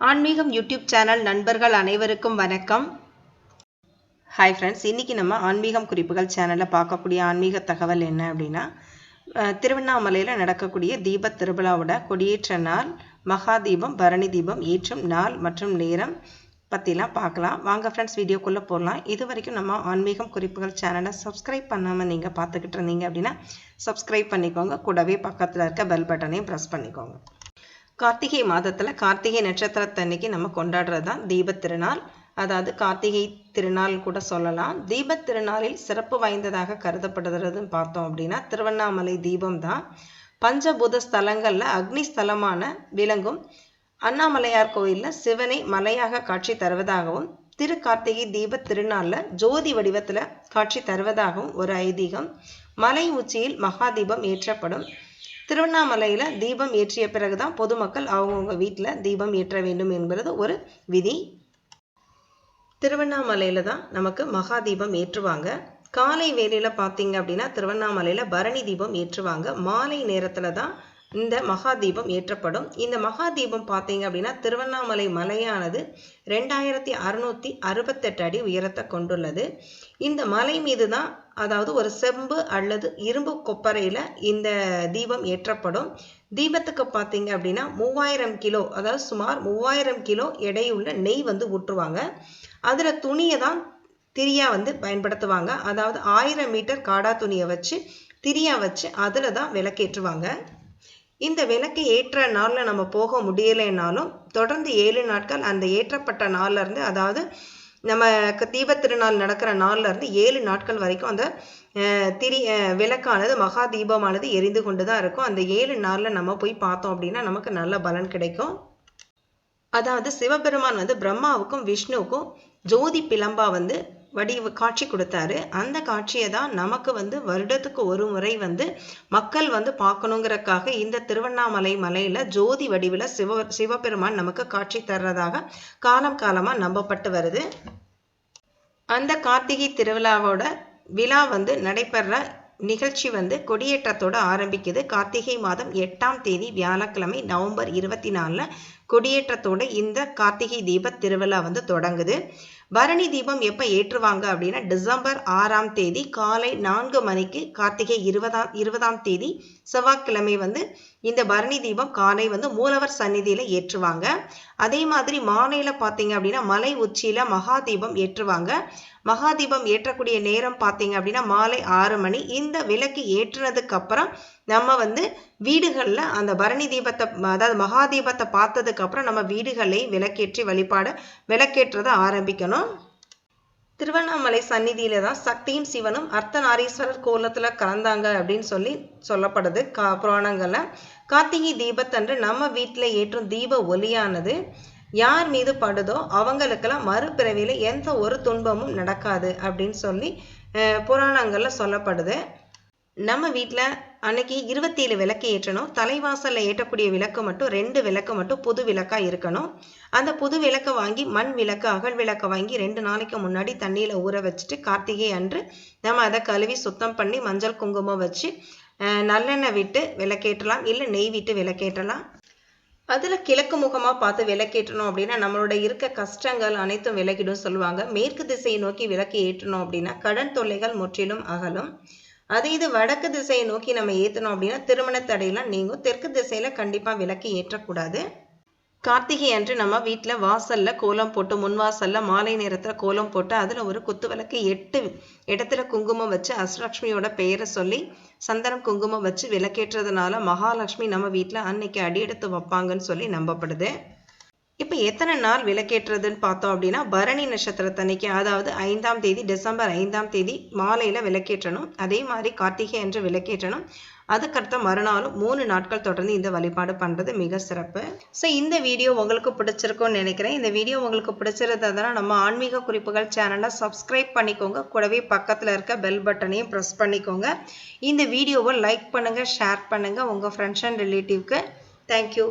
ஆன்மீகம் YouTube channel நண்பர்கள் அனைவருக்கும் வணக்கம். ஹாய் ஃப்ரெண்ட்ஸ் இன்றைக்கி நம்ம ஆன்மீகம் குறிப்புகள் சேனலில் பார்க்கக்கூடிய ஆன்மீக தகவல் என்ன அப்படின்னா திருவண்ணாமலையில் நடக்கக்கூடிய தீப திருவிழாவோட கொடியேற்ற நாள் மகா தீபம் பரணி தீபம் ஏற்றும் நாள் மற்றும் நேரம் பற்றிலாம் பார்க்கலாம். வாங்க ஃப்ரெண்ட்ஸ் வீடியோக்குள்ளே போடலாம் இது வரைக்கும் நம்ம ஆன்மீகம் குறிப்புகள் சேனலை சப்ஸ்கிரைப் பண்ணாமல் நீங்கள் பார்த்துக்கிட்டு இருந்தீங்க அப்படின்னா சப்ஸ்கிரைப் பண்ணிக்கோங்க. கூடவே பக்கத்தில் இருக்க பெல் பட்டனையும் ப்ரெஸ் பண்ணிக்கோங்க. கார்த்திகை மாதத்தில் கார்த்திகை நட்சத்திரத்தன்னைக்கு நம்ம கொண்டாடுறது தான் தீபத் திருநாள் அதாவது கார்த்திகை திருநாள் கூட சொல்லலாம். தீபத் திருநாளில் சிறப்பு வாய்ந்ததாக கருதப்படுகிறதுன்னு பார்த்தோம் அப்படின்னா திருவண்ணாமலை தீபம் தான் பஞ்சபூத ஸ்தலங்களில் அக்னி ஸ்தலமான விளங்கும் அண்ணாமலையார் கோயிலில் சிவனை மலையாக காட்சி தருவதாகவும் திரு கார்த்திகை தீப திருநாளில் ஜோதி வடிவத்தில் காட்சி தருவதாகவும் ஒரு ஐதீகம். மலை உச்சியில் மகா தீபம் ஏற்றப்படும். திருவண்ணாமலையில் தீபம் ஏற்றிய பிறகுதான் பொதுமக்கள் அவங்கவுங்க வீட்டில் தீபம் ஏற்ற வேண்டும் என்பது ஒரு விதி. திருவண்ணாமலையில் தான் நமக்கு மகா தீபம் ஏற்றுவாங்க. காலை வேலையில் பார்த்தீங்க அப்படின்னா திருவண்ணாமலையில் பரணி தீபம் ஏற்றுவாங்க. மாலை நேரத்தில் தான் இந்த மகா தீபம் ஏற்றப்படும். இந்த மகா தீபம் பார்த்தீங்க அப்படின்னா திருவண்ணாமலை மலையானது ரெண்டாயிரத்தி அறுநூத்தி அறுபத்தெட்டு அடி உயரத்தை கொண்டுள்ளது. இந்த மலை மீது தான் அதாவது ஒரு செம்பு அல்லது இரும்பு கொப்பரையில் இந்த தீபம் ஏற்றப்படும். தீபத்துக்கு பார்த்தீங்க அப்படின்னா மூவாயிரம் கிலோ அதாவது சுமார் மூவாயிரம் கிலோ எடையுள்ள நெய் வந்து ஊற்றுவாங்க. அதில் துணியை தான் திரியா வந்து பயன்படுத்துவாங்க. அதாவது ஆயிரம் மீட்டர் காடா துணியை வச்சு திரியா வச்சு அதில் தான் விளக்கேற்றுவாங்க. இந்த விளக்கு ஏற்ற நாளில் நம்ம போக முடியலைனாலும் தொடர்ந்து ஏழு நாட்கள் அந்த ஏற்றப்பட்ட நாள்ல இருந்து அதாவது நம்ம தீபத் திருநாள் நடக்கிற நாள்ல இருந்து ஏழு நாட்கள் வரைக்கும் அந்த திரி விளக்கானது மகா தீபமானது எரிந்து கொண்டு தான் இருக்கும். அந்த ஏழு நாளில் நம்ம போய் பார்த்தோம் அப்படின்னா நமக்கு நல்ல பலன் கிடைக்கும். அதாவது சிவபெருமான் வந்து பிரம்மாவுக்கும் விஷ்ணுவுக்கும் ஜோதி பிளம்பா வந்து வடிவ காட்சி கொடுத்தாரு. அந்த காட்சியை தான் நமக்கு வந்து வருடத்துக்கு ஒரு முறை வந்து மக்கள் வந்து பார்க்கணுங்கிறக்காக இந்த திருவண்ணாமலை மலையில ஜோதி வடிவில் சிவ சிவபெருமான் நமக்கு காட்சி தர்றதாக காலம் காலமா நம்பப்பட்டு வருது. அந்த கார்த்திகை திருவிழாவோட விழா வந்து நடைபெற நிகழ்ச்சி வந்து கொடியேற்றத்தோட ஆரம்பிக்குது. கார்த்திகை மாதம் எட்டாம் தேதி வியாழக்கிழமை நவம்பர் இருபத்தி நாலில் கொடியேற்றத்தோடு இந்த கார்த்திகை தீப திருவிழா வந்து தொடங்குது. பரணி தீபம் எப்போ ஏற்றுவாங்க அப்படின்னா டிசம்பர் ஆறாம் தேதி காலை நான்கு மணிக்கு கார்த்திகை இருபதாம் இருபதாம் தேதி செவ்வாய்க்கிழமை வந்து இந்த பரணி தீபம் காலை வந்து மூலவர் சந்நிதியில் ஏற்றுவாங்க. அதே மாதிரி மாலையில் பார்த்தீங்க அப்படின்னா மலை உச்சியில் மகா தீபம் ஏற்றுவாங்க. மகா தீபம் ஏற்றக்கூடிய நேரம் பார்த்தீங்க அப்படின்னா மாலை ஆறு மணி. இந்த விளக்கு ஏற்றுனதுக்கு அப்புறம் நம்ம வந்து வீடுகளில் அந்த பரணி தீபத்தை அதாவது மகா தீபத்தை பார்த்ததுக்கு அதுக்கப்புறம் நம்ம வீடுகளை விளக்கேற்றி வழிபாடு விளக்கேற்றதை ஆரம்பிக்கணும். திருவண்ணாமலை சந்நிதியில தான் சக்தியும் சிவனும் அர்த்தநாரீஸ்வரர் கோலத்தில் கலந்தாங்க அப்படின்னு சொல்லி சொல்லப்படுது கா புராணங்களில். கார்த்திகை தீபத்தன்று நம்ம வீட்டில் ஏற்றும் தீப ஒலியானது யார் மீது படுதோ அவங்களுக்கெல்லாம் மறுபிறவியில் எந்த ஒரு துன்பமும் நடக்காது அப்படின்னு சொல்லி அஹ், புராணங்கள்ல சொல்லப்படுது. நம்ம வீட்டில் அன்னைக்கு இருபத்தேழு விளக்கு ஏற்றணும். தலைவாசலில் ஏற்றக்கூடிய விளக்கு மட்டும் ரெண்டு விளக்கு மட்டும் புது விளக்காக இருக்கணும். அந்த புது விளக்கை வாங்கி மண் விளக்கு அகல் விளக்கை வாங்கி ரெண்டு நாளைக்கு முன்னாடி தண்ணியில் ஊற வச்சுட்டு கார்த்திகை அன்று நம்ம அதை கழுவி சுத்தம் பண்ணி மஞ்சள் குங்குமம் வச்சு நல்லெண்ணெய் விட்டு விளக்கேற்றலாம். இல்லை நெய் விட்டு விளக்கேற்றலாம். அதில் கிழக்கு முகமாக பார்த்து விளக்கேற்றணும் அப்படின்னா நம்மளோட இருக்க கஷ்டங்கள் அனைத்தும் விலகிடும் சொல்லுவாங்க. மேற்கு திசையை நோக்கி விளக்கு ஏற்றணும் அப்படின்னா கடன் தொல்லைகள் முற்றிலும் அகலும். அது இது வடக்கு திசையை நோக்கி நம்ம ஏற்றணும் அப்படின்னா திருமண தடையெல்லாம் நீங்கும். தெற்கு திசையில் கண்டிப்பாக விளக்கு ஏற்றக்கூடாது. கார்த்திகை அன்று நம்ம வீட்டில் வாசலில் கோலம் போட்டு முன் வாசலில் மாலை நேரத்தில் கோலம் போட்டு அதில் ஒரு குத்து விளக்கு எட்டு இடத்துல குங்குமம் வச்சு அஷ்டலக்ஷ்மியோட பெயரை சொல்லி சந்தனம் குங்குமம் வச்சு விளக்கேற்றதுனால மகாலட்சுமி நம்ம வீட்டில் அன்னைக்கு அடி எடுத்து வைப்பாங்கன்னு சொல்லி நம்பப்படுது. இப்போ எத்தனை நாள் விளக்கேற்றுறதுன்னு பார்த்தோம் அப்படின்னா பரணி நட்சத்திரத்தன்னைக்கு அதாவது ஐந்தாம் தேதி டிசம்பர் ஐந்தாம் தேதி மாலையில் விளக்கேற்றணும் அதே மாதிரி கார்த்திகை அன்று விளக்கேற்றணும் அதுக்கடுத்த மறுநாளும் மூணு நாட்கள் தொடர்ந்து இந்த வழிபாடு பண்ணுறது மிக சிறப்பு. ஸோ இந்த வீடியோ உங்களுக்கு பிடிச்சிருக்கும்னு நினைக்கிறேன். இந்த வீடியோ உங்களுக்கு பிடிச்சிருந்ததுன்னா நம்ம ஆன்மீக குறிப்புகள் சேனலை சப்ஸ்கிரைப் பண்ணிக்கோங்க. கூடவே பக்கத்தில் இருக்க பெல் பட்டனையும் ப்ரெஸ் பண்ணிக்கோங்க. இந்த வீடியோவை லைக் பண்ணுங்கள் ஷேர் பண்ணுங்கள் உங்கள் ஃப்ரெண்ட்ஸ் அண்ட் ரிலேட்டிவ்க்கு தேங்க்யூ